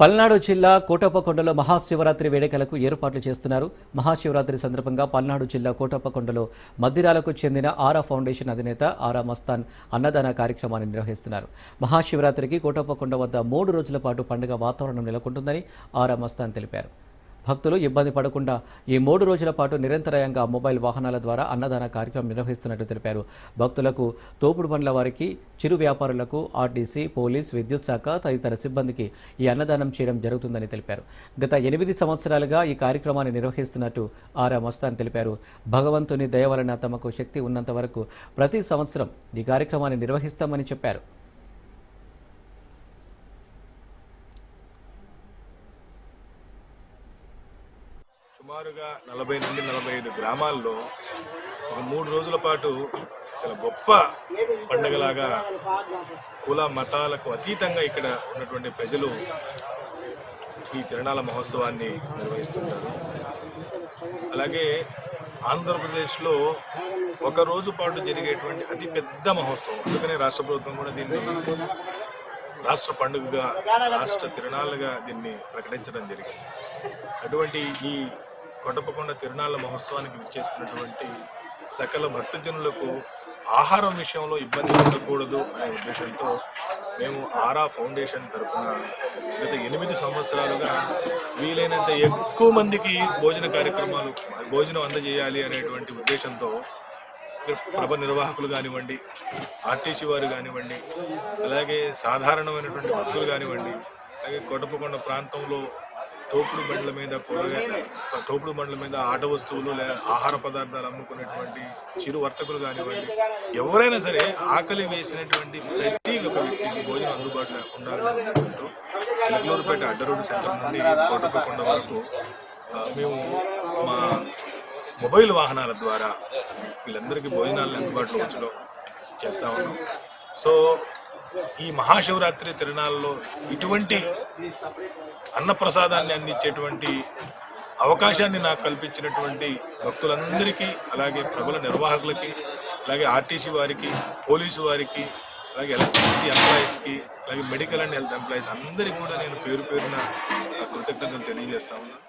పల్నాడు జిల్లా కోటప్పకొండలో మహాశివరాత్రి వేడుకలకు ఏర్పాట్లు చేస్తున్నారు. మహాశివరాత్రి సందర్భంగా పల్నాడు జిల్లా కోటప్పకొండలో మద్దిరాలకు చెందిన ఆరా ఫౌండేషన్ అధినేత ఆరా మస్తాన్ అన్నదాన కార్యక్రమాన్ని నిర్వహిస్తున్నారు. మహాశివరాత్రికి కోటప్పకొండ వద్ద మూడు రోజుల పాటు పండుగ వాతావరణం నెలకొంటుందని ఆరా మస్తాన్ తెలిపారు. భక్తులు ఇబ్బంది పడకుండా ఈ మూడు రోజుల పాటు నిరంతరాయంగా మొబైల్ వాహనాల ద్వారా అన్నదాన కార్యక్రమం నిర్వహిస్తున్నట్టు తెలిపారు. భక్తులకు తోపుడు బండ్ల వారికి చిరు వ్యాపారులకు ఆర్టీసీ పోలీస్ విద్యుత్ శాఖ తదితర సిబ్బందికి ఈ అన్నదానం చేయడం జరుగుతుందని తెలిపారు. గత ఎనిమిది సంవత్సరాలుగా ఈ కార్యక్రమాన్ని నిర్వహిస్తున్నట్టు ఆరా మస్తాన్ తెలిపారు. భగవంతుని దయ వలన తమకు శక్తి ఉన్నంత వరకు ప్రతి సంవత్సరం ఈ కార్యక్రమాన్ని నిర్వహిస్తామని చెప్పారు. సుమారుగా నలభై నుండి నలభై ఐదు గ్రామాల్లో ఒక మూడు రోజుల పాటు చాలా గొప్ప పండగలాగా కుల మతాలకు అతీతంగా ఇక్కడ ఉన్నటువంటి ప్రజలు ఈ తిరణాల మహోత్సవాన్ని నిర్వహిస్తుంటారు. అలాగే ఆంధ్రప్రదేశ్లో ఒక రోజు పాటు జరిగేటువంటి అతిపెద్ద మహోత్సవం అందుకనే రాష్ట్ర ప్రభుత్వం కూడా దీన్ని రాష్ట్ర పండుగగా రాష్ట్ర తిరణాలుగా దీన్ని ప్రకటించడం జరిగింది. అటువంటి ఈ కొట్టపకొండ తిరునాళ్ళ మహోత్సవానికి విచ్చేస్తున్నటువంటి సకల భక్తజనులకు ఆహారం విషయంలో ఇబ్బంది ఉండకూడదు అనే ఉద్దేశంతో మేము ఆరా ఫౌండేషన్ తరఫున గత ఎనిమిది సంవత్సరాలుగా వీలైనంత ఎక్కువ మందికి భోజన కార్యక్రమాలు భోజనం అందజేయాలి అనేటువంటి ఉద్దేశంతో ప్రభ నిర్వాహకులు కానివ్వండి ఆర్టీసీ వారు కానివ్వండి అలాగే సాధారణమైనటువంటి భక్తులు కానివ్వండి అలాగే కొట్టపకొండ ప్రాంతంలో తోపుడు బండ్ల మీద తోపుడు బండ్ల మీద ఆట వస్తువులు లేదా ఆహార పదార్థాలు అమ్ముకునేటువంటి చిరు వర్తకులు కానివ్వండి ఎవరైనా సరే ఆకలి వేసినటువంటి ప్రతి ఒక్క వ్యక్తికి భోజనం అందుబాటులో ఉండాలనే ఉద్దేశంతో చిలకలూరుపేట అడ్డరోడ్డు సెంటర్ నుండి కోటపకొండ వరకు మేము మా మొబైల్ వాహనాల ద్వారా వీళ్ళందరికీ భోజనాలను అందుబాటులో ఉంచడం చేస్తా ఉన్నాం. సో ఈ మహాశివరాత్రి తిరునాళ్ళలో ఇటువంటి అన్నప్రసాదాన్ని అందించేటువంటి అవకాశాన్ని నాకు కల్పించినటువంటి భక్తులందరికీ అలాగే ప్రబల నిర్వాహకులకి అలాగే ఆర్టీసీ వారికి పోలీసు వారికి అలాగే ఎలక్ట్రిసిటీ ఎంప్లాయీస్కి అలాగే మెడికల్ అండ్ హెల్త్ ఎంప్లాయీస్ అందరికీ కూడా నేను పేరు పేరున కృతజ్ఞతలు తెలియజేస్తా ఉన్నాను.